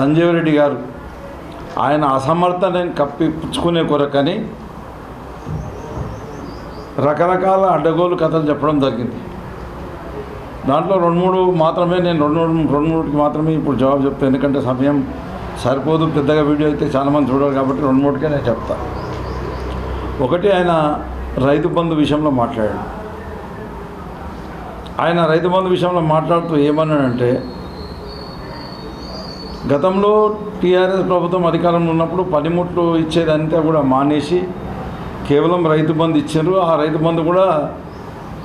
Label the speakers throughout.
Speaker 1: సంజీవరెడ్డి గారు ఆయన అసమర్థతని కప్పిపుచ్చుకునే కొరకని రకరకాల అడ్డగోలు కథలు చెప్పడం జరిగింది దాంట్లో రెండు మూడు మాత్రమే నేను రెండు మూడు రెండు మూడుకి మాత్రమే ఇప్పుడు జవాబు చెప్తాను ఎందుకంటే సమయం సరిపోదు పెద్దగా వీడియో అయితే చాలామంది చూడాలి కాబట్టి రెండు మూడుకే నేను చెప్తా ఒకటి ఆయన రైతు బంధు విషయంలో మాట్లాడాడు ఆయన రైతు బంధు విషయంలో మాట్లాడుతూ ఏమన్నాడంటే గతంలో టీఆర్ఎస్ ప్రభుత్వం అధికారంలో ఉన్నప్పుడు పనిముట్లు ఇచ్చేదంతా కూడా మానేసి కేవలం రైతు బంధు ఇచ్చిండ్రు ఆ రైతు బంధు కూడా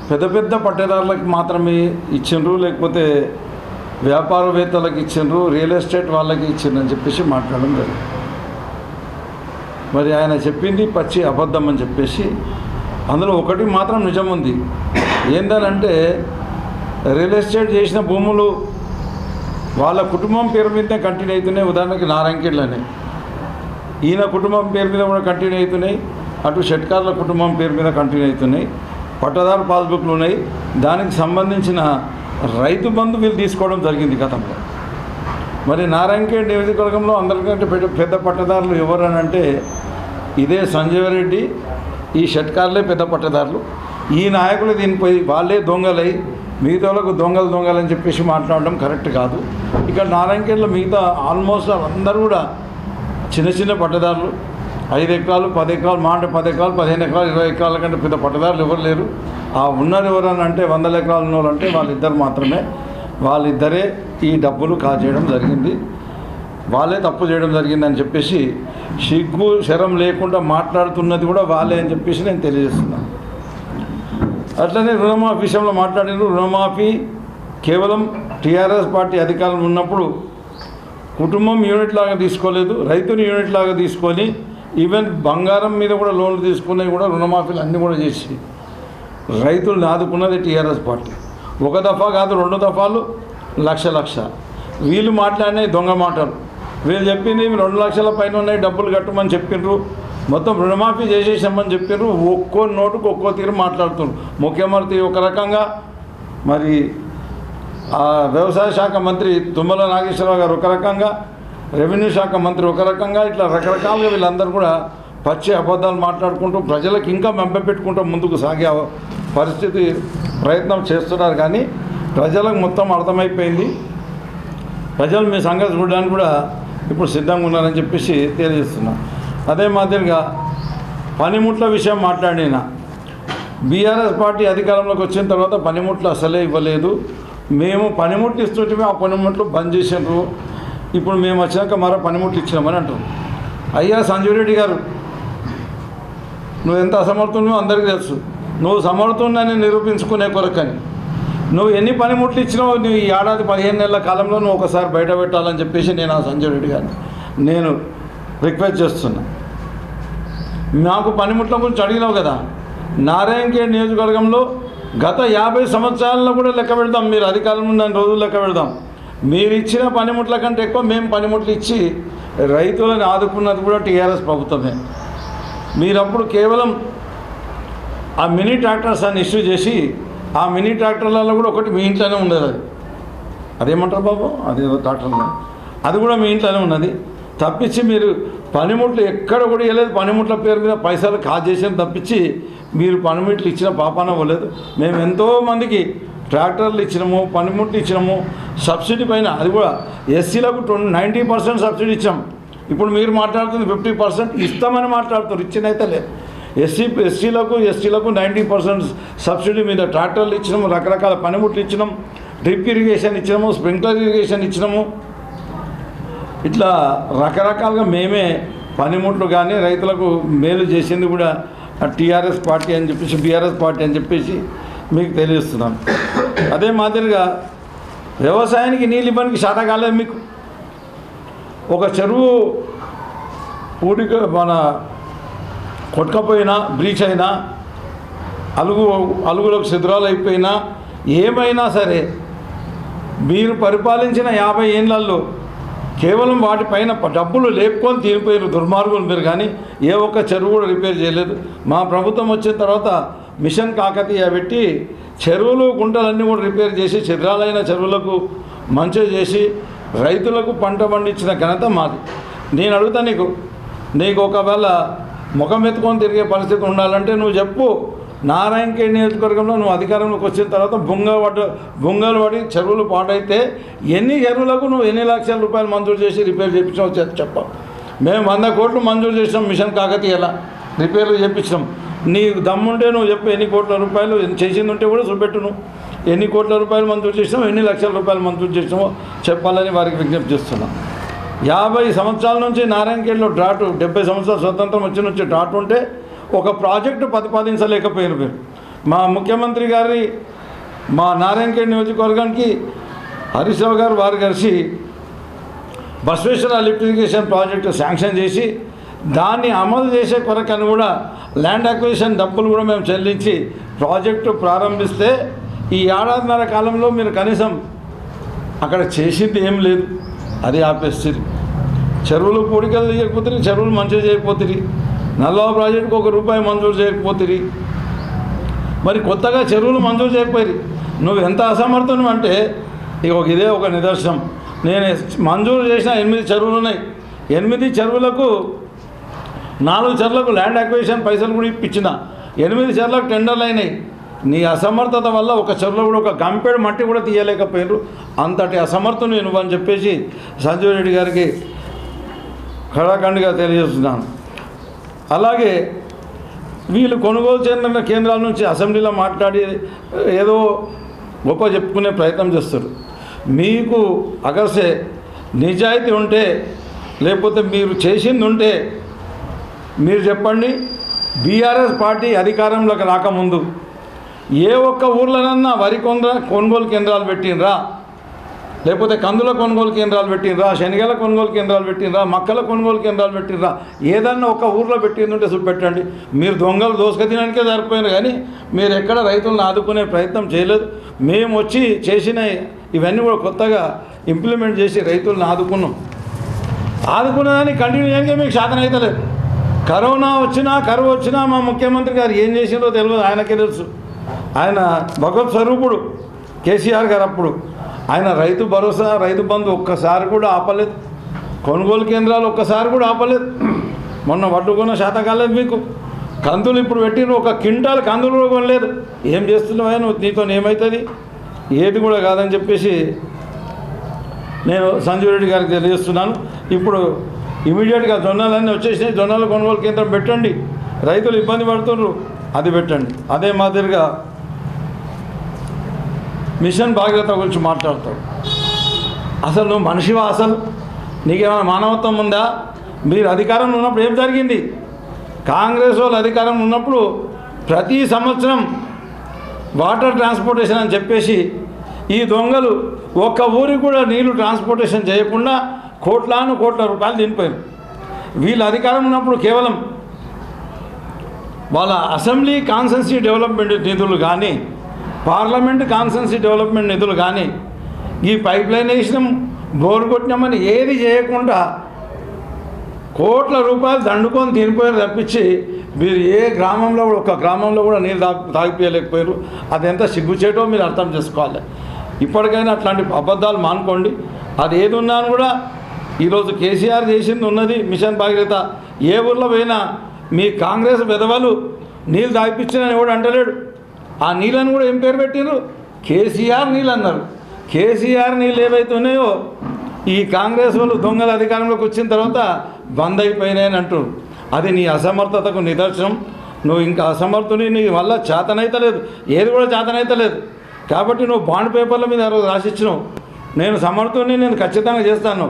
Speaker 1: పెద్ద పెద్ద పట్టేదారులకు మాత్రమే ఇచ్చిండ్రు లేకపోతే వ్యాపారవేత్తలకు ఇచ్చిండ్రు రియల్ ఎస్టేట్ వాళ్ళకి ఇచ్చిండ్రు అని చెప్పేసి మాట్లాడడం జరిగింది మరి ఆయన చెప్పింది పచ్చి అబద్ధం అని చెప్పేసి అందులో ఒకటి మాత్రం నిజం ఉంది ఏందనంటే రియల్ ఎస్టేట్ చేసిన భూములు వాళ్ళ కుటుంబం పేరు మీదనే కంటిన్యూ అవుతున్నాయి ఉదాహరణకి నారాయణకిళ్ళని ఈయన కుటుంబం పేరు మీద కూడా కంటిన్యూ అవుతున్నాయి అటు షట్కార్ల కుటుంబం పేరు మీద కంటిన్యూ అవుతున్నాయి పట్టదారు పాస్బుక్లు ఉన్నాయి దానికి సంబంధించిన రైతు బంధు వీళ్ళు తీసుకోవడం జరిగింది గతంలో మరి నారాయణకేడ్ నియోజకవర్గంలో అందరికంటే పెద్ద పెద్ద పట్టదారులు ఎవరనంటే ఇదే సంజయారెడ్డి రెడ్డి ఈ షట్కార్లే పెద్ద పట్టదారులు ఈ నాయకులు దీనిపై వాళ్ళే దొంగలై మిగతా వాళ్ళకు దొంగలు దొంగలని చెప్పేసి మాట్లాడడం కరెక్ట్ కాదు ఇక్కడ నారాయణకేళ్ళ మిగతా ఆల్మోస్ట్ అందరూ కూడా చిన్న చిన్న పట్టదారులు ఐదు ఎకరాలు పది ఎకరాలు మా అంటే పది ఎకరాలు పదిహేను ఎకరాలు ఇరవై ఎకరాల కంటే పెద్ద పట్టదారులు ఎవరు లేరు ఆ ఉన్నారు ఎవరని అంటే వందల ఎకరాలు ఉన్న అంటే వాళ్ళిద్దరు మాత్రమే వాళ్ళిద్దరే ఈ డబ్బులు కాజేయడం జరిగింది వాళ్ళే తప్పు చేయడం జరిగిందని చెప్పేసి సిగ్గు శరం లేకుండా మాట్లాడుతున్నది కూడా వాళ్ళే అని చెప్పేసి నేను తెలియజేస్తున్నాను అట్లనే రుణమాఫీ విషయంలో మాట్లాడిన రుణమాఫీ కేవలం టీఆర్ఎస్ పార్టీ అధికారం ఉన్నప్పుడు కుటుంబం యూనిట్ లాగా తీసుకోలేదు రైతుని యూనిట్ లాగా తీసుకొని ఈవెన్ బంగారం మీద కూడా లోన్లు తీసుకున్నవి కూడా రుణమాఫీలు అన్నీ కూడా చేసి రైతులు నాదుకున్నది టీఆర్ఎస్ పార్టీ ఒక దఫా కాదు రెండు దఫాలు లక్ష లక్ష వీళ్ళు మాట్లాడినాయి దొంగ మాటలు వీళ్ళు చెప్పింది రెండు లక్షల పైన ఉన్నాయి డబ్బులు కట్టమని చెప్పిండ్రు మొత్తం రుణమాఫీ చేసేసామని చెప్పిండ్రు ఒక్కో నోటుకు ఒక్కో తీరు మాట్లాడుతున్నారు ముఖ్యమంత్రి ఒక రకంగా మరి వ్యవసాయ శాఖ మంత్రి తుమ్మల నాగేశ్వరరావు గారు ఒక రకంగా రెవెన్యూ శాఖ మంత్రి ఒక రకంగా ఇట్లా రకరకాలుగా వీళ్ళందరూ కూడా పచ్చి అబద్ధాలు మాట్లాడుకుంటూ ప్రజలకు ఇంకా పెట్టుకుంటూ ముందుకు సాగే పరిస్థితి ప్రయత్నం చేస్తున్నారు కానీ ప్రజలకు మొత్తం అర్థమైపోయింది ప్రజలు మీ సంగతి చూడడానికి కూడా ఇప్పుడు సిద్ధంగా ఉన్నారని చెప్పేసి తెలియజేస్తున్నా అదే మాదిరిగా పనిముట్ల విషయం మాట్లాడిన బీఆర్ఎస్ పార్టీ అధికారంలోకి వచ్చిన తర్వాత పనిముట్లు అసలే ఇవ్వలేదు మేము పనిముట్లు ఇస్తుంటే ఆ పనిముట్లు బంద్ చేసినారు ఇప్పుడు మేము వచ్చినాక మరో పనిముట్లు ఇచ్చినామని అంటారు అయ్యా సంజీవ్ రెడ్డి గారు నువ్వు ఎంత అసమర్థున్నావు అందరికీ తెలుసు నువ్వు సమర్థున్నాని నిరూపించుకునే కొరకని నువ్వు ఎన్ని పనిముట్లు ఇచ్చినావు నువ్వు ఈ ఏడాది పదిహేను నెలల కాలంలో నువ్వు ఒకసారి బయట పెట్టాలని చెప్పేసి నేను ఆ సంజీవ్ రెడ్డి గారిని నేను రిక్వెస్ట్ చేస్తున్నా నాకు పనిముట్ల గురించి అడిగినావు కదా నారాయణఖేడ్ నియోజకవర్గంలో గత యాభై సంవత్సరాలలో కూడా లెక్క పెడదాం మీరు అధికారం ఉందని రోజులు లెక్క పెడదాం మీరు ఇచ్చిన పనిముట్ల కంటే ఎక్కువ మేము పనిముట్లు ఇచ్చి రైతులను ఆదుకున్నది కూడా టీఆర్ఎస్ ప్రభుత్వమే మీరప్పుడు కేవలం ఆ మినీ ట్రాక్టర్స్ అని ఇష్యూ చేసి ఆ మినీ ట్రాక్టర్లలో కూడా ఒకటి మీ ఇంట్లోనే ఉండదు అది అదేమంటారు బాబు అది ట్రాక్టర్లో అది కూడా మీ ఇంట్లోనే ఉన్నది తప్పించి మీరు పనిముట్లు ఎక్కడ కూడా ఇవ్వలేదు పనిముట్ల పేరు మీద పైసలు కాజేసి తప్పించి మీరు పనిముట్లు ఇచ్చిన పాపాన పోలేదు మేము ఎంతోమందికి ట్రాక్టర్లు ఇచ్చినాము పనిముట్లు ఇచ్చినాము సబ్సిడీ పైన అది కూడా ఎస్సీలకు ట్వంటీ నైంటీ పర్సెంట్ సబ్సిడీ ఇచ్చాం ఇప్పుడు మీరు మాట్లాడుతుంది ఫిఫ్టీ పర్సెంట్ ఇస్తామని మాట్లాడుతున్నారు ఇచ్చినైతే లేదు ఎస్సీ ఎస్సీలకు ఎస్టీలకు నైంటీ పర్సెంట్ సబ్సిడీ మీద ట్రాక్టర్లు ఇచ్చినాము రకరకాల పనిముట్లు ఇచ్చినాం డ్రిప్ ఇరిగేషన్ ఇచ్చినాము స్ప్రింక్లర్ ఇరిగేషన్ ఇచ్చినాము ఇట్లా రకరకాలుగా మేమే పనిముట్లు కానీ రైతులకు మేలు చేసింది కూడా టీఆర్ఎస్ పార్టీ అని చెప్పేసి బీఆర్ఎస్ పార్టీ అని చెప్పేసి మీకు తెలియస్తున్నాను అదే మాదిరిగా వ్యవసాయానికి నీళ్ళు ఇవ్వడానికి శాత కాలేదు మీకు ఒక చెరువు పూడిక మన కొట్టకపోయినా బ్రీచ్ అయినా అలుగు అలుగులకు శిథిరాలు అయిపోయినా ఏమైనా సరే మీరు పరిపాలించిన యాభై ఏళ్ళల్లో కేవలం వాటిపైన డబ్బులు లేపుకొని తీరిపోయారు దుర్మార్గులు మీరు కానీ ఏ ఒక్క చెరువు కూడా రిపేర్ చేయలేదు మా ప్రభుత్వం వచ్చిన తర్వాత మిషన్ కాకతీయ పెట్టి చెరువులు గుంటలన్నీ కూడా రిపేర్ చేసి చిద్రాలైన చెరువులకు మంచి చేసి రైతులకు పంట పండించిన ఘనత మాది నేను అడుగుతా నీకు నీకు ఒకవేళ ముఖం ఎత్తుకొని తిరిగే పరిస్థితి ఉండాలంటే నువ్వు చెప్పు నారాయణఖేడ్ నియోజకవర్గంలో నువ్వు అధికారంలోకి వచ్చిన తర్వాత బొంగ పడ్డ బొంగలు పడి చెరువులు పాటైతే ఎన్ని చెరువులకు నువ్వు ఎన్ని లక్షల రూపాయలు మంజూరు చేసి రిపేర్ చేయించావు చెప్ప మేము వంద కోట్లు మంజూరు చేసినాం మిషన్ కాకతీయలా రిపేర్లు చేయించినాం నీకు దమ్ముంటే నువ్వు చెప్పు ఎన్ని కోట్ల రూపాయలు చేసింది ఉంటే కూడా చూపెట్టు నువ్వు ఎన్ని కోట్ల రూపాయలు మంజూరు చేసినావు ఎన్ని లక్షల రూపాయలు మంజూరు చేసినామో చెప్పాలని వారికి విజ్ఞప్తి చేస్తున్నాం యాభై సంవత్సరాల నుంచి నారాయణఖేడ్లో డ్రాటు డెబ్బై సంవత్సరాలు స్వతంత్రం వచ్చి నుంచి డ్రాట్ ఉంటే ఒక ప్రాజెక్టు ప్రతిపాదించలేకపోయారు మీరు మా ముఖ్యమంత్రి గారి మా నారాయణఖేడ్ నియోజకవర్గానికి హరీశ్రావు గారు వారు కలిసి బసవేశ్వర ఎలక్ట్రిఫికేషన్ ప్రాజెక్టు శాంక్షన్ చేసి దాన్ని అమలు చేసే కొరకని కూడా ల్యాండ్ అక్విజిషన్ డబ్బులు కూడా మేము చెల్లించి ప్రాజెక్టు ప్రారంభిస్తే ఈ ఏడాదిన్నర కాలంలో మీరు కనీసం అక్కడ చేసింది ఏం లేదు అది ఆపేస్తుంది చెరువులు పూడికలు చేయకపోతే చెరువులు మంచిగా చేయకపోతుంది నల్లా ప్రాజెక్టుకు ఒక రూపాయి మంజూరు చేయకపోతే మరి కొత్తగా చెరువులు మంజూరు చేయకపోయి నువ్వు ఎంత అసమర్థం అంటే ఇక ఇదే ఒక నిదర్శనం నేను మంజూరు చేసిన ఎనిమిది చెరువులు ఉన్నాయి ఎనిమిది చెరువులకు నాలుగు చెరువులకు ల్యాండ్ అక్విజిషన్ పైసలు కూడా ఇప్పించిన ఎనిమిది చెరువులకు టెండర్లు అయినాయి నీ అసమర్థత వల్ల ఒక చెరువులో కూడా ఒక గంపేడు మట్టి కూడా తీయలేకపోయారు అంతటి అసమర్థను నువ్వు అని చెప్పేసి సంజీవ్ రెడ్డి గారికి కళాఖండ్గా తెలియజేస్తున్నాను అలాగే వీళ్ళు కొనుగోలు చేయనున్న కేంద్రాల నుంచి అసెంబ్లీలో మాట్లాడి ఏదో గొప్ప చెప్పుకునే ప్రయత్నం చేస్తారు మీకు అగర్సే నిజాయితీ ఉంటే లేకపోతే మీరు చేసింది ఉంటే మీరు చెప్పండి బీఆర్ఎస్ పార్టీ అధికారంలోకి రాకముందు ఏ ఒక్క ఊర్లోనన్నా వరి కొనుగోలు కేంద్రాలు పెట్టినరా లేకపోతే కందుల కొనుగోలు కేంద్రాలు పెట్టిండ్రా శనగల కొనుగోలు కేంద్రాలు పెట్టిండ్రా మక్కల కొనుగోలు కేంద్రాలు పెట్టిండ్రా ఏదన్నా ఒక ఊర్లో పెట్టిందంటే చూపు పెట్టండి మీరు దొంగలు దోసక తినడానికే సరిపోయినారు కానీ మీరు ఎక్కడ రైతులను ఆదుకునే ప్రయత్నం చేయలేదు మేము వచ్చి చేసిన ఇవన్నీ కూడా కొత్తగా ఇంప్లిమెంట్ చేసి రైతులను ఆదుకున్నాం ఆదుకున్నదాన్ని కంటిన్యూ చేయడానికి మీకు శాతం అవుతలేదు కరోనా వచ్చినా కరువు వచ్చినా మా ముఖ్యమంత్రి గారు ఏం చేసిందో తెలియదు ఆయనకే తెలుసు ఆయన భగవత్ స్వరూపుడు కేసీఆర్ గారు అప్పుడు ఆయన రైతు భరోసా రైతు బంధు ఒక్కసారి కూడా ఆపలేదు కొనుగోలు కేంద్రాలు ఒక్కసారి కూడా ఆపలేదు మొన్న వడ్డుకున్న శాతం కాలేదు మీకు కందులు ఇప్పుడు పెట్టిన ఒక క్వింటాల్ కందులు కొనలేదు ఏం చేస్తున్నావు నువ్వు నీతో ఏమవుతుంది ఏది కూడా కాదని చెప్పేసి నేను సంజీవ్ రెడ్డి గారికి తెలియజేస్తున్నాను ఇప్పుడు ఇమీడియట్గా జొన్నలన్నీ వచ్చేసినాయి జొన్నలు కొనుగోలు కేంద్రం పెట్టండి రైతులు ఇబ్బంది పడుతున్నారు అది పెట్టండి అదే మాదిరిగా మిషన్ భాగ్యత గురించి మాట్లాడతావు అసలు నువ్వు మనిషివా అసలు నీకేమైనా మానవత్వం ఉందా మీరు అధికారం ఉన్నప్పుడు ఏం జరిగింది కాంగ్రెస్ వాళ్ళు అధికారం ఉన్నప్పుడు ప్రతి సంవత్సరం వాటర్ ట్రాన్స్పోర్టేషన్ అని చెప్పేసి ఈ దొంగలు ఒక్క ఊరికి కూడా నీళ్లు ట్రాన్స్పోర్టేషన్ చేయకుండా కోట్లాను కోట్ల రూపాయలు తినిపోయారు వీళ్ళు అధికారం ఉన్నప్పుడు కేవలం వాళ్ళ అసెంబ్లీ కాన్సెన్సీ డెవలప్మెంట్ నిధులు కానీ పార్లమెంట్ కాన్సెన్సీ డెవలప్మెంట్ నిధులు కానీ ఈ పైప్ లైన్ బోరు కొట్టినామని ఏది చేయకుండా కోట్ల రూపాయలు దండుకొని తినిపోయారు తప్పించి మీరు ఏ గ్రామంలో కూడా ఒక గ్రామంలో కూడా నీళ్ళు తా తాగిపోయలేకపోయారు సిగ్గు చేయటో మీరు అర్థం చేసుకోవాలి ఇప్పటికైనా అట్లాంటి అబద్ధాలు మానుకోండి అది ఏది ఉన్నా కూడా ఈరోజు కేసీఆర్ చేసింది ఉన్నది మిషన్ భాగ్యత ఏ ఊర్లో పోయినా మీ కాంగ్రెస్ పెదవాళ్ళు నీళ్ళు తాగిపించినని ఎవడు అంటలేడు ఆ నీళ్ళని కూడా ఏం పేరు పెట్టిండ్రు కేసీఆర్ నీళ్ళు అన్నారు కేసీఆర్ నీళ్ళు ఏవైతే ఉన్నాయో ఈ కాంగ్రెస్ వాళ్ళు దొంగల అధికారంలోకి వచ్చిన తర్వాత బంద్ అయిపోయినాయని అంటున్నారు అది నీ అసమర్థతకు నిదర్శనం నువ్వు ఇంకా అసమర్థుని నీ వల్ల చేతనైతలేదు ఏది కూడా చేతనైతలేదు కాబట్టి నువ్వు బాండ్ పేపర్ల మీద రాసిచ్చినావు నేను సమర్థుని నేను ఖచ్చితంగా చేస్తాను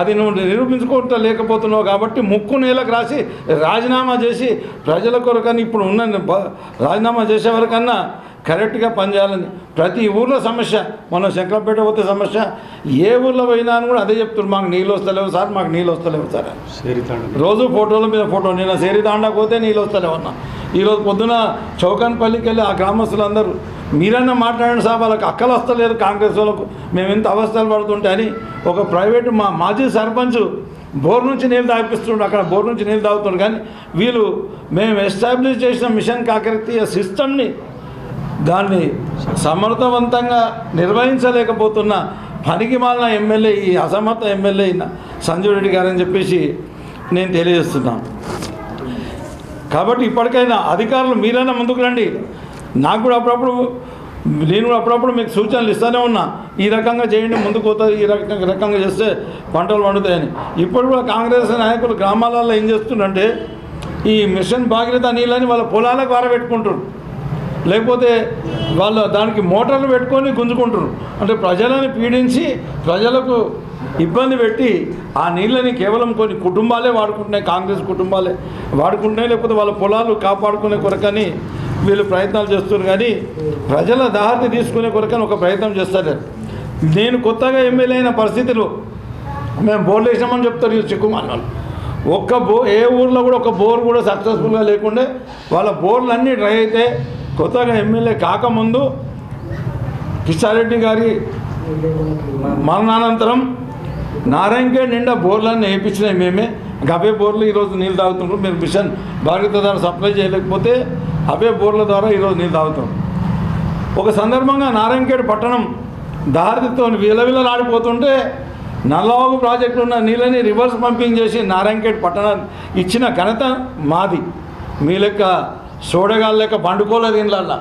Speaker 1: అది నువ్వు నిరూపించుకుంటా లేకపోతున్నావు కాబట్టి ముక్కు నేలకు రాసి రాజీనామా చేసి ప్రజల కొరకని ఇప్పుడు ఉన్న రాజీనామా చేసే వరకన్నా కరెక్ట్గా పనిచేయాలని ప్రతి ఊర్లో సమస్య మనం శంకరపేట పోతే సమస్య ఏ ఊర్లో పోయినా అని కూడా అదే చెప్తున్నారు మాకు నీళ్ళు వస్తలేవు సార్ మాకు నీళ్ళు వస్తలేవు సార్ రోజు ఫోటోల మీద ఫోటో నేను సేరిదాండా పోతే నీళ్ళు వస్తలేవు అన్నా ఈరోజు పొద్దున చౌకాన్పల్లికి వెళ్ళి ఆ గ్రామస్తులందరూ మీరన్నా మాట్లాడండి సార్ వాళ్ళకి అక్కలు వస్తలేదు కాంగ్రెస్ వాళ్ళకు మేము ఎంత అవస్థలు పడుతుంటే అని ఒక ప్రైవేటు మా మాజీ సర్పంచ్ బోర్ నుంచి నీళ్ళు తాగిపిస్తుండే అక్కడ బోర్ నుంచి నీళ్ళు తాగుతుంది కానీ వీళ్ళు మేము ఎస్టాబ్లిష్ చేసిన మిషన్ కాకరతీయ సిస్టమ్ని దాన్ని సమర్థవంతంగా నిర్వహించలేకపోతున్న పనికి మాలిన ఎమ్మెల్యే ఈ అసమర్థ ఎమ్మెల్యే సంజీవ్ రెడ్డి గారని చెప్పేసి నేను తెలియజేస్తున్నాను కాబట్టి ఇప్పటికైనా అధికారులు మీరైనా ముందుకు రండి నాకు కూడా అప్పుడప్పుడు నేను కూడా అప్పుడప్పుడు మీకు సూచనలు ఇస్తూనే ఉన్నా ఈ రకంగా చేయండి ముందుకు పోతుంది ఈ రకంగా రకంగా చేస్తే పంటలు పండుతాయని ఇప్పుడు కూడా కాంగ్రెస్ నాయకులు గ్రామాలలో ఏం చేస్తుండే ఈ మిషన్ భాగీరథ నీళ్ళని వాళ్ళ పొలాలకు వారబెట్టుకుంటారు లేకపోతే వాళ్ళు దానికి మోటార్లు పెట్టుకొని గుంజుకుంటారు అంటే ప్రజలను పీడించి ప్రజలకు ఇబ్బంది పెట్టి ఆ నీళ్ళని కేవలం కొన్ని కుటుంబాలే వాడుకుంటున్నాయి కాంగ్రెస్ కుటుంబాలే వాడుకుంటున్నాయి లేకపోతే వాళ్ళ పొలాలు కాపాడుకునే కొరకని వీళ్ళు ప్రయత్నాలు చేస్తున్నారు కానీ ప్రజల దాహర్ని తీసుకునే కొరకని ఒక ప్రయత్నం చేస్తారు నేను కొత్తగా ఎమ్మెల్యే అయిన పరిస్థితులు మేము బోర్లు వేసామని చెప్తారు ఈ చిక్కుమాన్ వాళ్ళు ఒక్క బో ఏ ఊర్లో కూడా ఒక బోర్ కూడా సక్సెస్ఫుల్గా లేకుండే వాళ్ళ బోర్లు అన్నీ డ్రై అయితే కొత్తగా ఎమ్మెల్యే కాకముందు కిషారెడ్డి గారి మరణానంతరం నారాయణకే నిండా బోర్లన్నీ వేయించినాయి మేమే అవే బోర్లు ఈరోజు నీళ్ళు తాగుతుంటారు మీరు మిషన్ భారత ద్వారా సప్లై చేయలేకపోతే అవే బోర్ల ద్వారా ఈరోజు నీళ్ళు తాగుతాం ఒక సందర్భంగా నారాయణఖేడ్ పట్టణం విలవిల ఆడిపోతుంటే నల్లవాగు ప్రాజెక్టులో ఉన్న నీళ్ళని రివర్స్ పంపింగ్ చేసి నారాయణఖేడ్ పట్టణాన్ని ఇచ్చిన ఘనత మాది మీ లెక్క సోడగాళ్ళ లెక్క పండుకోలేదు దీనిలల్లా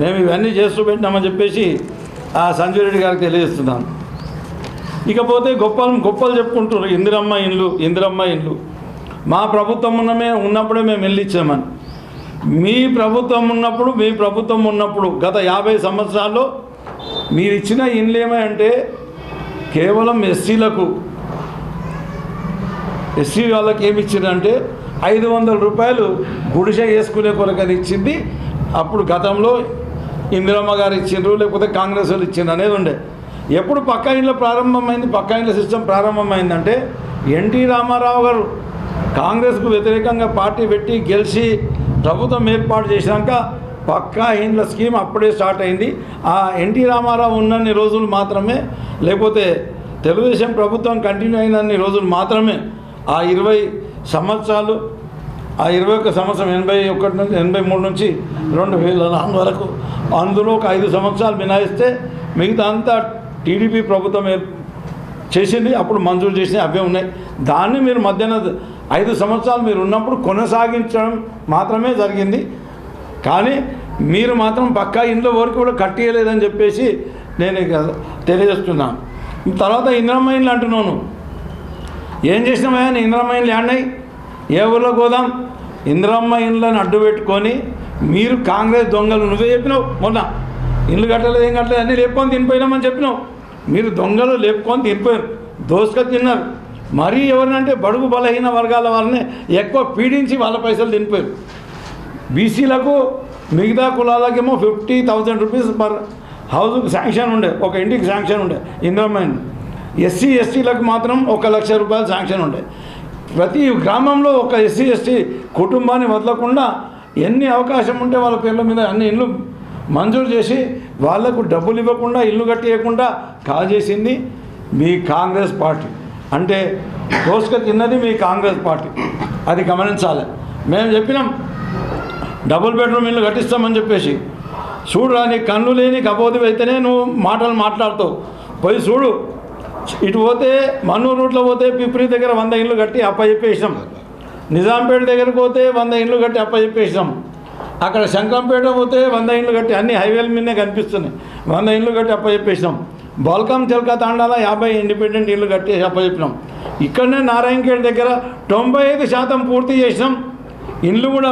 Speaker 1: మేము ఇవన్నీ చేస్తూ పెట్టినామని చెప్పేసి ఆ సంజయ్ రెడ్డి గారికి తెలియజేస్తున్నాను ఇకపోతే గొప్పలు గొప్పలు చెప్పుకుంటున్నారు ఇందిరమ్మ ఇండ్లు ఇందిరమ్మ ఇండ్లు మా ప్రభుత్వం ఉన్నమే ఉన్నప్పుడే మేము వెళ్ళిచ్చామని ఇచ్చామని మీ ప్రభుత్వం ఉన్నప్పుడు మీ ప్రభుత్వం ఉన్నప్పుడు గత యాభై సంవత్సరాల్లో మీరు ఇచ్చిన ఇండ్లు ఏమంటే కేవలం ఎస్సీలకు ఎస్సీ వాళ్ళకి ఏమి ఇచ్చిందంటే ఐదు వందల రూపాయలు గుడిసె వేసుకునే అది ఇచ్చింది అప్పుడు గతంలో ఇందిరమ్మ గారు ఇచ్చిండ్రు లేకపోతే కాంగ్రెస్ వాళ్ళు ఇచ్చిండ్రు అనేది ఉండే ఎప్పుడు పక్కా ఇండ్ల ప్రారంభమైంది పక్కా ఇండ్ల సిస్టమ్ ప్రారంభమైందంటే ఎన్టీ రామారావు గారు కాంగ్రెస్కు వ్యతిరేకంగా పార్టీ పెట్టి గెలిచి ప్రభుత్వం ఏర్పాటు చేసినాక పక్కా ఇండ్ల స్కీమ్ అప్పుడే స్టార్ట్ అయింది ఆ ఎన్టీ రామారావు ఉన్నన్ని రోజులు మాత్రమే లేకపోతే తెలుగుదేశం ప్రభుత్వం కంటిన్యూ అయినన్ని రోజులు మాత్రమే ఆ ఇరవై సంవత్సరాలు ఆ ఇరవై ఒక్క సంవత్సరం ఎనభై ఒకటి నుంచి ఎనభై మూడు నుంచి రెండు వేల నాలుగు వరకు అందులో ఒక ఐదు సంవత్సరాలు మినాయిస్తే మిగతా అంతా టీడీపీ ప్రభుత్వం చేసింది అప్పుడు మంజూరు చేసినవి అవే ఉన్నాయి దాన్ని మీరు మధ్యాహ్న ఐదు సంవత్సరాలు మీరు ఉన్నప్పుడు కొనసాగించడం మాత్రమే జరిగింది కానీ మీరు మాత్రం పక్కా ఇంట్లో వరకు కూడా కట్టియలేదని చెప్పేసి నేను తెలియజేస్తున్నాను తర్వాత ఇంద్రమ్మ అంటున్నాను ఏం చేసినామయ్యా నేను ఇంద్రమ్మ ల్యాండ్ అయ్యి ఏ ఊళ్ళో గోదాం ఇంద్రమ్మ ఇండ్లను అడ్డు పెట్టుకొని మీరు కాంగ్రెస్ దొంగలు నువ్వే చెప్పినావు మొన్న ఇల్లు కట్టలేదు ఏం కట్టలేదు అన్నీ లేపుకొని తినిపోయినామని చెప్పినావు మీరు దొంగలు లేపుకొని తినిపోయారు దోసుగా తిన్నారు మరీ ఎవరినంటే బడుగు బలహీన వర్గాల వాళ్ళని ఎక్కువ పీడించి వాళ్ళ పైసలు తినిపోయారు బీసీలకు మిగతా కులాలకేమో ఫిఫ్టీ థౌజండ్ రూపీస్ పర్ హౌస్కి శాంక్షన్ ఉండే ఒక ఇంటికి శాంక్షన్ ఉండే ఇంద్రమైన్ ఎస్సీ ఎస్టీలకు మాత్రం ఒక లక్ష రూపాయలు శాంక్షన్ ఉండే ప్రతి గ్రామంలో ఒక ఎస్సీ ఎస్టీ కుటుంబాన్ని వదలకుండా ఎన్ని అవకాశం ఉంటే వాళ్ళ పేర్ల మీద అన్ని ఇండ్లు మంజూరు చేసి వాళ్లకు డబ్బులు ఇవ్వకుండా ఇల్లు కట్టియకుండా కాల్ చేసింది మీ కాంగ్రెస్ పార్టీ అంటే దోసుక తిన్నది మీ కాంగ్రెస్ పార్టీ అది గమనించాలి మేము చెప్పినాం డబుల్ బెడ్రూమ్ ఇల్లు కట్టిస్తామని చెప్పేసి చూడురా నీ కన్ను లేని కపోతి అయితేనే నువ్వు మాటలు మాట్లాడుతావు పోయి చూడు ఇటు పోతే మన్నూరు రూట్లో పోతే పిప్రి దగ్గర వంద ఇల్లు కట్టి అప్ప చెప్పేసినాం నిజాంపేట దగ్గరకు పోతే వంద ఇల్లు కట్టి అప్ప చెప్పేసినాం అక్కడ శంకంపేట పోతే వంద ఇండ్లు కట్టి అన్ని హైవేల మీదనే కనిపిస్తున్నాయి వంద ఇండ్లు కట్టి అప్పచెప్పేసినాం బాల్కం చిల్కా తాండాల యాభై ఇండిపెండెంట్ ఇల్లు కట్టేసి అప్పచెప్పినాం ఇక్కడనే నారాయణఖేడ్ దగ్గర తొంభై ఐదు శాతం పూర్తి చేసినాం ఇండ్లు కూడా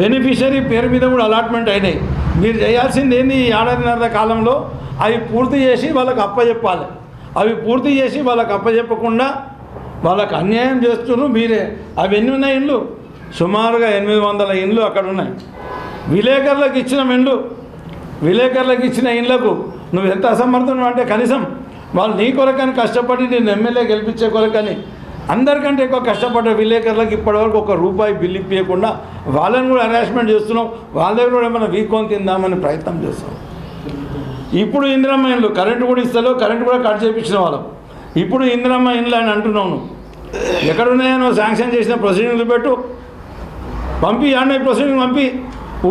Speaker 1: బెనిఫిషరీ పేరు మీద కూడా అలాట్మెంట్ అయినాయి మీరు చేయాల్సింది ఏంది ఈ ఏడాదిన్నర కాలంలో అవి పూర్తి చేసి వాళ్ళకి అప్పచెప్పాలి అవి పూర్తి చేసి వాళ్ళకి అప్పచెప్పకుండా వాళ్ళకి అన్యాయం చేస్తున్నారు మీరే అవన్నీ ఉన్నాయి ఇండ్లు సుమారుగా ఎనిమిది వందల ఇండ్లు అక్కడ ఉన్నాయి విలేకరులకు ఇచ్చిన ఇండ్లు విలేకరులకు ఇచ్చిన ఇండ్లకు నువ్వు ఎంత అసమర్థం అంటే కనీసం వాళ్ళు నీ కొరకని కష్టపడి నేను ఎమ్మెల్యే గెలిపించే కొరకని అందరికంటే ఎక్కువ కష్టపడ్డ విలేకరులకు ఇప్పటివరకు ఒక రూపాయి బిల్లు ఇప్పించకుండా వాళ్ళని కూడా అరేంజ్మెంట్ చేస్తున్నావు వాళ్ళ దగ్గర కూడా ఏమైనా వీకోని తిందామని ప్రయత్నం చేస్తాం ఇప్పుడు ఇందిరమ్మ ఇండ్లు కరెంటు కూడా ఇస్తలేవు కరెంటు కూడా కట్ చేయించిన వాళ్ళం ఇప్పుడు ఇందిరమ్మ ఇండ్లు అని అంటున్నాను ఎక్కడున్నాయో శాంక్షన్ చేసిన ప్రొసీడింగ్లు పెట్టు పంపి యాభై ప్రొసీడింగ్ పంపి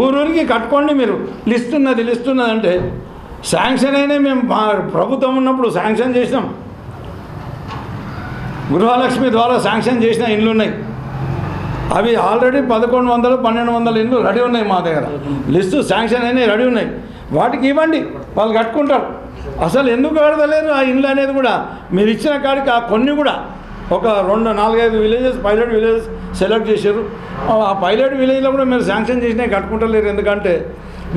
Speaker 1: ఊరూరికి కట్టుకోండి మీరు లిస్ట్ ఉన్నది లిస్ట్ ఉన్నది అంటే శాంక్షన్ అయినా మేము ప్రభుత్వం ఉన్నప్పుడు శాంక్షన్ చేసినాం గృహలక్ష్మి ద్వారా శాంక్షన్ చేసిన ఇండ్లు ఉన్నాయి అవి ఆల్రెడీ పదకొండు వందలు పన్నెండు వందల ఇండ్లు రెడీ ఉన్నాయి మా దగ్గర లిస్టు శాంక్షన్ అయినాయి రెడీ ఉన్నాయి వాటికి ఇవ్వండి వాళ్ళు కట్టుకుంటారు అసలు ఎందుకు కడతలేరు ఆ ఇండ్లు అనేది కూడా మీరు ఇచ్చిన కాడికి ఆ కొన్ని కూడా ఒక రెండు నాలుగైదు విలేజెస్ పైలట్ విలేజెస్ సెలెక్ట్ చేశారు ఆ పైలట్ విలేజ్లో కూడా మీరు శాంక్షన్ చేసినవి కట్టుకుంటలేరు ఎందుకంటే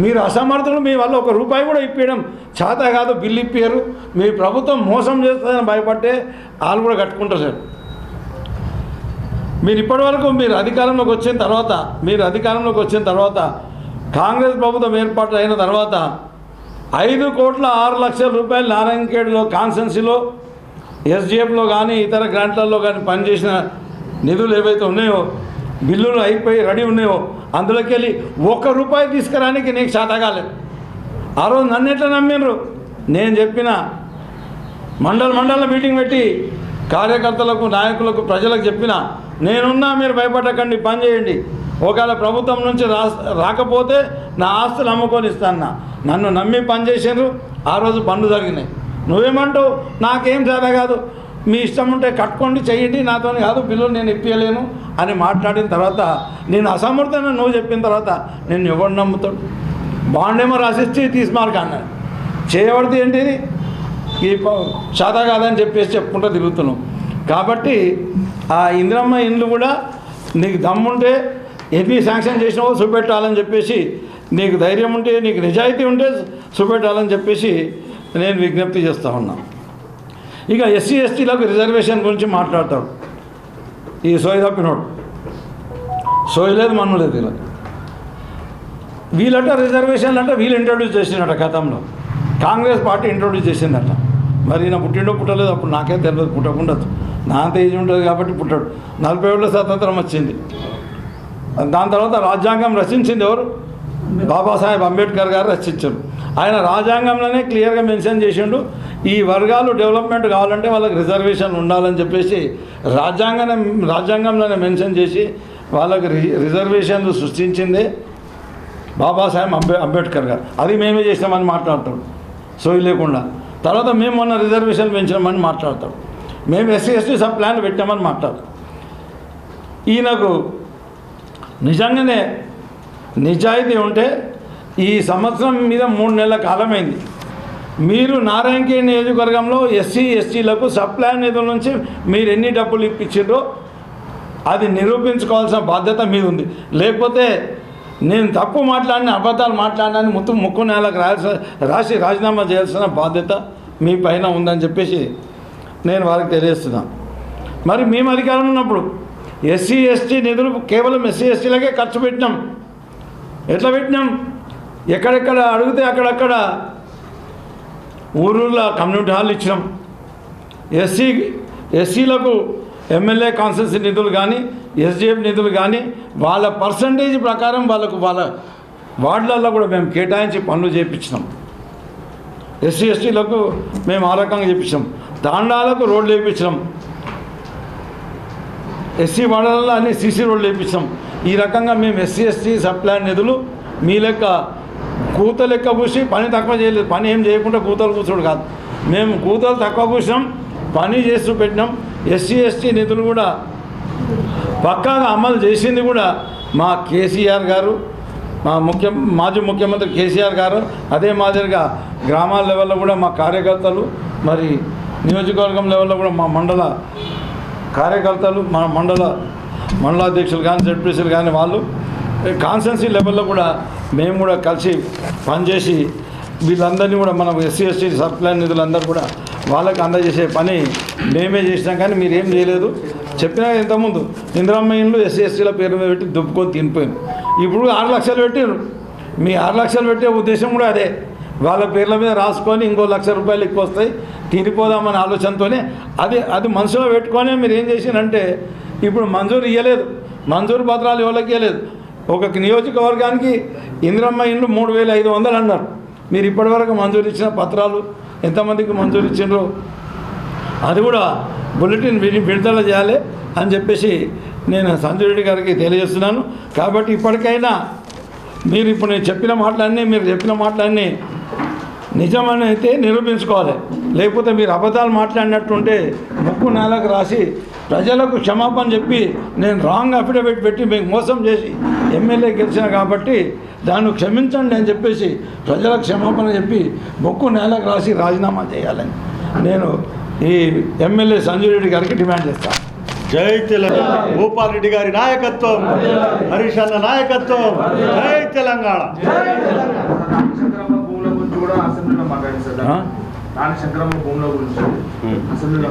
Speaker 1: మీరు అసమర్థులు మీ వల్ల ఒక రూపాయి కూడా ఇప్పించడం చేత కాదు బిల్లు ఇప్పారు మీ ప్రభుత్వం మోసం చేస్తుందని భయపడ్డే వాళ్ళు కూడా కట్టుకుంటారు మీరు ఇప్పటివరకు మీరు అధికారంలోకి వచ్చిన తర్వాత మీరు అధికారంలోకి వచ్చిన తర్వాత కాంగ్రెస్ ప్రభుత్వం ఏర్పాటు అయిన తర్వాత ఐదు కోట్ల ఆరు లక్షల రూపాయలు నారాయణఖేడ్లో కాన్సెన్సీలో ఎస్డిఎఫ్లో కానీ ఇతర గ్రాంట్లలో కానీ పనిచేసిన నిధులు ఏవైతే ఉన్నాయో బిల్లులు అయిపోయి రెడీ ఉన్నాయో అందులోకి వెళ్ళి ఒక్క రూపాయి తీసుకురానికి నీకు చేత కాలేదు ఆ రోజు నన్ను ఎట్లా నమ్మినరు నేను చెప్పిన మండల మండల మీటింగ్ పెట్టి కార్యకర్తలకు నాయకులకు ప్రజలకు చెప్పిన నేనున్నా మీరు భయపడకండి పని చేయండి ఒకవేళ ప్రభుత్వం నుంచి రాకపోతే నా ఆస్తులు అమ్ముకొని ఇస్తాను నన్ను నమ్మి పనిచేసారు ఆ రోజు పనులు జరిగినాయి నువ్వేమంటావు నాకేం చేత కాదు మీ ఇష్టం ఉంటే కట్టుకోండి చేయండి నాతో కాదు బిల్లు నేను ఇప్పించలేను అని మాట్లాడిన తర్వాత నేను అసమర్థన నువ్వు చెప్పిన తర్వాత నేను ఎవడు నమ్ముతాడు బాండేమో రాసిచ్చి తీసుమార్క అన్నాడు చేయబడితే ఏంటిది ఈ చాదా కాదని చెప్పేసి చెప్పుకుంటూ తిరుగుతున్నావు కాబట్టి ఆ ఇందిరమ్మ ఇండ్లు కూడా నీకు దమ్ముంటే ఎన్ని శాంక్షన్ చేసినావో చూపెట్టాలని చెప్పేసి నీకు ధైర్యం ఉంటే నీకు నిజాయితీ ఉంటే చూపెట్టాలని చెప్పేసి నేను విజ్ఞప్తి చేస్తూ ఉన్నా ఇక ఎస్సీ ఎస్టీలకు రిజర్వేషన్ గురించి మాట్లాడతాడు ఈ సోయ్ తప్పినోడు సోయ్ లేదు మన్ను లేదు ఇలా వీళ్ళట రిజర్వేషన్లు అంటే వీళ్ళు ఇంట్రొడ్యూస్ చేసినట గతంలో కాంగ్రెస్ పార్టీ ఇంట్రొడ్యూస్ చేసిందట మరి నా పుట్టిండో పుట్టలేదు అప్పుడు నాకే తెలియదు పుట్టకుండదు నా అంత ఏజ్ ఉంటుంది కాబట్టి పుట్టాడు నలభై ఏళ్ళ స్వతంత్రం వచ్చింది దాని తర్వాత రాజ్యాంగం రచించింది ఎవరు బాబాసాహెబ్ అంబేద్కర్ గారు రచించారు ఆయన రాజ్యాంగంలోనే క్లియర్గా మెన్షన్ చేసిండు ఈ వర్గాలు డెవలప్మెంట్ కావాలంటే వాళ్ళకి రిజర్వేషన్ ఉండాలని చెప్పేసి రాజ్యాంగం రాజ్యాంగంలోనే మెన్షన్ చేసి వాళ్ళకి రిజర్వేషన్లు సృష్టించింది బాబాసాహెబ్ అంబే అంబేద్కర్ గారు అది మేమే చేసినామని మాట్లాడతాడు సోయి లేకుండా తర్వాత మేము మొన్న రిజర్వేషన్ పెంచినామని మాట్లాడతాడు మేము ఎస్సీ ఎస్టీ సబ్ ప్లాన్ పెట్టామని మాట్లాడతాం ఈయనకు నిజంగానే నిజాయితీ ఉంటే ఈ సంవత్సరం మీద మూడు నెలల కాలమైంది మీరు నారాయణకే నియోజకవర్గంలో ఎస్సీ ఎస్టీలకు సప్లై నిధుల నుంచి మీరు ఎన్ని డబ్బులు ఇప్పించారో అది నిరూపించుకోవాల్సిన బాధ్యత మీద ఉంది లేకపోతే నేను తప్పు మాట్లాడిన అబద్ధాలు మాట్లాడడానికి ముత్తు ముక్కు నేలకు రాసి రాసి రాజీనామా చేయాల్సిన బాధ్యత మీ పైన ఉందని చెప్పేసి నేను వారికి తెలియజేస్తున్నా మరి మేము అధికారం ఉన్నప్పుడు ఎస్సీ ఎస్టీ నిధులు కేవలం ఎస్సీ ఎస్టీలకే ఖర్చు పెట్టినాం ఎట్లా పెట్టినాం ఎక్కడెక్కడ అడిగితే అక్కడక్కడ ఊరూళ్ళ కమ్యూనిటీ హాల్ ఇచ్చినాం ఎస్సీ ఎస్సీలకు ఎమ్మెల్యే కాన్సెన్సీ నిధులు కానీ ఎస్డిఎఫ్ నిధులు కానీ వాళ్ళ పర్సంటేజ్ ప్రకారం వాళ్ళకు వాళ్ళ వార్డులలో కూడా మేము కేటాయించి పనులు చేయించినాం ఎస్సీ ఎస్టీలకు మేము ఆ రకంగా చేయించాం దాండాలకు రోడ్లు వేయించినాం ఎస్సీ వార్డులలో అన్ని సీసీ రోడ్లు వేయించాం ఈ రకంగా మేము ఎస్సీ ఎస్టీ సబ్ నిధులు మీ లెక్క కూతలు ఎక్కువ కూసి పని తక్కువ చేయలేదు పని ఏం చేయకుండా కూతలు కూర్చోడు కాదు మేము కూతలు తక్కువ కూసినాం పని చేస్తూ పెట్టినాం ఎస్సీ ఎస్టీ నిధులు కూడా పక్కాగా అమలు చేసింది కూడా మా కేసీఆర్ గారు మా ముఖ్య మాజీ ముఖ్యమంత్రి కేసీఆర్ గారు అదే మాదిరిగా గ్రామాల లెవెల్లో కూడా మా కార్యకర్తలు మరి నియోజకవర్గం లెవెల్లో కూడా మా మండల కార్యకర్తలు మా మండల మండలాధ్యక్షులు కానీ జడ్పీసీలు కానీ వాళ్ళు కాన్స్టెన్సీ లెవెల్లో కూడా మేము కూడా కలిసి పనిచేసి వీళ్ళందరినీ కూడా మనం ఎస్సీ ఎస్టీ సప్లై నిధులందరూ కూడా వాళ్ళకి అందజేసే పని మేమే చేసినాం కానీ మీరేం చేయలేదు చెప్పినా ఇంతకుముందు ఇందిరామయ్యలు ఎస్సీ ఎస్టీల పేరు మీద పెట్టి దుబ్బుకొని తినిపోయింది ఇప్పుడు ఆరు లక్షలు పెట్టారు మీ ఆరు లక్షలు పెట్టే ఉద్దేశం కూడా అదే వాళ్ళ పేర్ల మీద రాసుకొని ఇంకో లక్ష రూపాయలు ఎక్కువ వస్తాయి తినిపోదామనే ఆలోచనతోనే అది అది మనసులో పెట్టుకొని మీరు ఏం చేసినంటే ఇప్పుడు మంజూరు ఇవ్వలేదు మంజూరు పత్రాలు ఎవరికి ఇవ్వలేదు ఒక నియోజకవర్గానికి ఇంద్రమ్మ ఇండ్లు మూడు వేల ఐదు వందలు అన్నారు మీరు ఇప్పటివరకు మంజూరు ఇచ్చిన పత్రాలు ఎంతమందికి మంజూరు ఇచ్చిండ్రు అది కూడా బులెటిన్ విడుదల చేయాలి అని చెప్పేసి నేను సంజయ్ రెడ్డి గారికి తెలియజేస్తున్నాను కాబట్టి ఇప్పటికైనా మీరు ఇప్పుడు నేను చెప్పిన మాటలన్నీ మీరు చెప్పిన మాటలన్నీ నిజమని అయితే నిరూపించుకోవాలి లేకపోతే మీరు అబద్ధాలు మాట్లాడినట్టుంటే ముక్కు నేలకు రాసి ప్రజలకు క్షమాపణ చెప్పి నేను రాంగ్ అఫిడవిట్ పెట్టి మీకు మోసం చేసి ఎమ్మెల్యే గెలిచిన కాబట్టి దాన్ని క్షమించండి అని చెప్పేసి ప్రజలకు క్షమాపణ చెప్పి బొక్కు నేలకు రాసి రాజీనామా చేయాలని నేను ఈ ఎమ్మెల్యే సంజయ్ రెడ్డి గారికి డిమాండ్ చేస్తాను
Speaker 2: జై తెలంగాణ భూపాల్ రెడ్డి గారి నాయకత్వం హరీష్ అన్న నాయకత్వం జై తెలంగాణ
Speaker 3: కూడా అసెంబ్లీలో